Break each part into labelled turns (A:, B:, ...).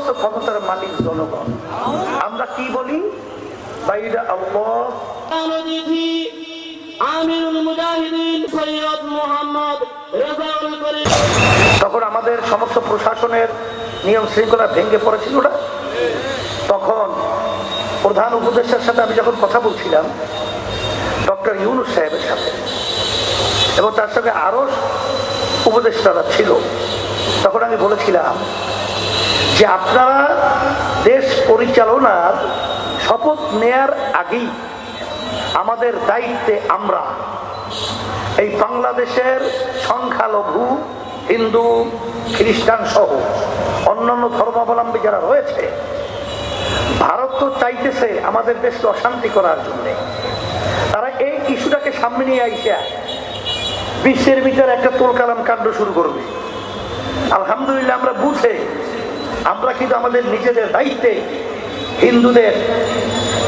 A: সমস্ত ক্ষমতার মালিক জনগণ। আমরা কি বলি? বাইরা আল্লাহ।
B: আমিরুল মুজাহিদিন সৈয়দ মোহাম্মদ রেজাউল করিম।
A: তখন আমাদের সমস্ত প্রশাসনের নিয়ম শৃঙ্খলা ভেঙে পড়েছিল না? তখন প্রধান উপদেষ্টার সাথে আমি যখন কথা বলছিলাম ডক্টর ইউনুস সাহেবের সাথে এবং তার সঙ্গে আরও উপদেষ্টারা ছিল তখন আমি বলেছিলাম যে আপনারা দেশ পরিচালনার শপথ নেয়ার আগেই আমাদের দায়িত্বে আমরা এই বাংলাদেশের সংখ্যালঘু, হিন্দু, খ্রিস্টান সহ অন্যান্য ধর্মাবলম্বী যারা রয়েছে, ভারত তো চাইতেছে আমাদের দেশকে অশান্তি করার জন্য। তারা এই ইস্যুটাকে সামনে নিয়ে আইসা বিশ্বের ভিতরে একটা তোলকালাম কাণ্ড শুরু করবে। আলহামদুলিল্লাহ আমরা বুঝে আমরা কিন্তু আমাদের নিজেদের দায়িত্বে হিন্দুদের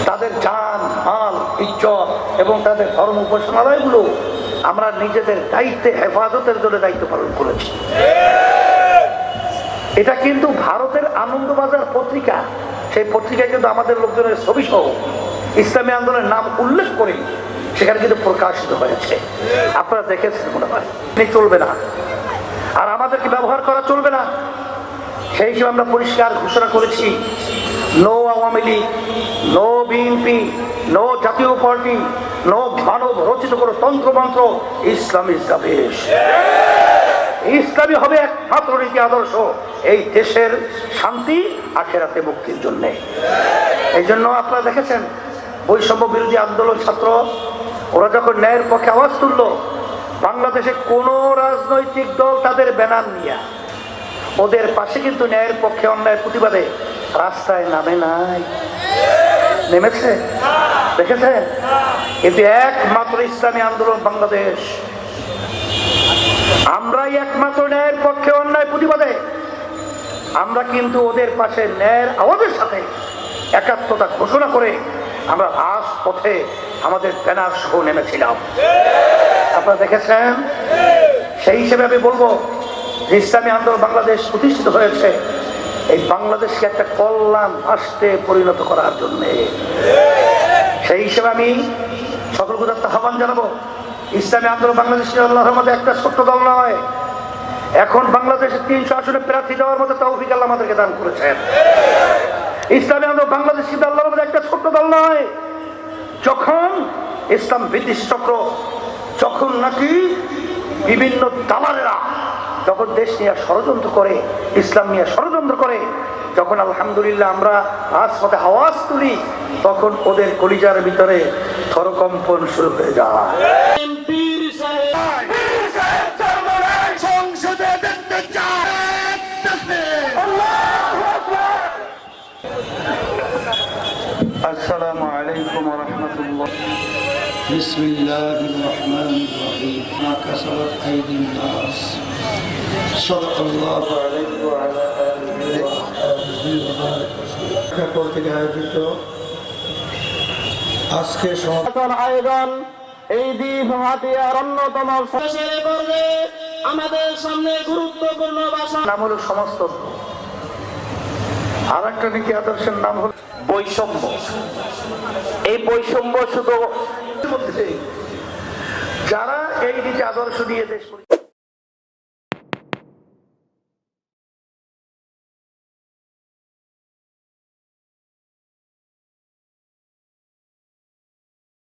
A: তাদের জান, মাল, ইজ্জত এবং তাদের ধর্ম উপাসনালয়গুলো আমরা নিজেদের দায়িত্বে, হেফাজতের জন্য দায়িত্ব পালন করেছি। এটা কিন্তু ভারতের আনন্দবাজার পত্রিকা। সেই পত্রিকায় কিন্তু আমাদের লোকজনের ছবি সহ ইসলামী আন্দোলনের নাম উল্লেখ করে সেখানে কিন্তু প্রকাশিত হয়েছে। আপনারা দেখেছেন মনে হয়। চলবে না। আর আমাদেরকে ব্যবহার করা চলবে না? সেই হিসেবে আমরা পরিষ্কার ঘোষণা করেছি no Awami League no BNP no Jatiya Party no মানব রচিত কোনো তন্ত্রমন্ত্র, ইসলাম ইস দ্য বেস্ট ইসলামী হবে একমাত্র নীতি আদর্শ এই দেশের শান্তি আখেরাতে মুক্তির জন্যে। এই জন্য আপনারা দেখেছেন, বৈষম্য বিরোধী আন্দোলন ছাত্র, ওরা যখন ন্যায়ের পক্ষে আওয়াজ তুললো, বাংলাদেশে কোনো রাজনৈতিক দল তাদের ব্যানার নিয়ে ওদের পাশে কিন্তু ন্যায়ের পক্ষে অন্যায় প্রতিবাদে রাস্তায় নামে নাই। নেমেছে? দেখেছেন? কিন্তু একমাত্র ইসলামী আন্দোলন বাংলাদেশ। আমরাই একমাত্র ন্যায়ের পক্ষে অন্যায় প্রতিবাদে। আমরা কিন্তু ওদের পাশে ন্যায়ের আওয়াজের সাথে একাত্মতা ঘোষণা করে আমরা রাজ পথে আমাদের ব্যানার সহ নেমেছিলাম। আপনারা দেখেছেন? সেই হিসেবে আমি বলব যে ইসলামী আন্দোলন বাংলাদেশ প্রতিষ্ঠিত হয়েছে, এই বাংলাদেশকে একটা কল্যাণ রাষ্ট্রে পরিণত করার জন্যে। সেই হিসেবে আমি সকল গুজার আহ্বান জানাব, ইসলামী আন্দোলন বাংলাদেশ আল্লাহর মধ্যে একটা ছোট্ট দল নয়, এখন বাংলাদেশে তিনশো আসনে প্রার্থী দেওয়ার মতো তৌফিক আল্লাহ আমাদেরকে দান করেছেন। ইসলামী আন্দোলন বাংলাদেশ কিন্তু আল্লাহর মধ্যে একটা ছোট্ট দল নয়, যখন ইসলাম ব্রিটিশ চক্র, যখন নাকি বিভিন্ন দালালেরা যখন দেশ নিয়ে ষড়যন্ত্র করে, ইসলাম নিয়ে ষড়যন্ত্র করে, যখন আলহামদুলিল্লাহ আমরা রাজপথে আওয়াজ তুলি, তখন ওদের কলিজার ভিতরে থরকম্পন শুরু হয়ে যায়। আলাইকুম রহমতুল্লাহ
C: بسم الله الرحمن الرحيم ما كسبت أيدي الناس صدق الله عليه وعلى آله وصحبه وبارك وسلم কর্তৃক আয়োজিত আজকে সমাজ
B: নির্বাচন আয়োজন এই দ্বীপ হাতিয়ার অন্যতম শেষের করবে আমাদের সামনে গুরুত্বপূর্ণ ভাষণ
A: নাম হলো সমস্ত আর একটা নীতি আদর্শের নাম হল বৈষম্য। এই বৈষম্য শুধু যারা এই নীতি আদর্শ নিয়ে দেশ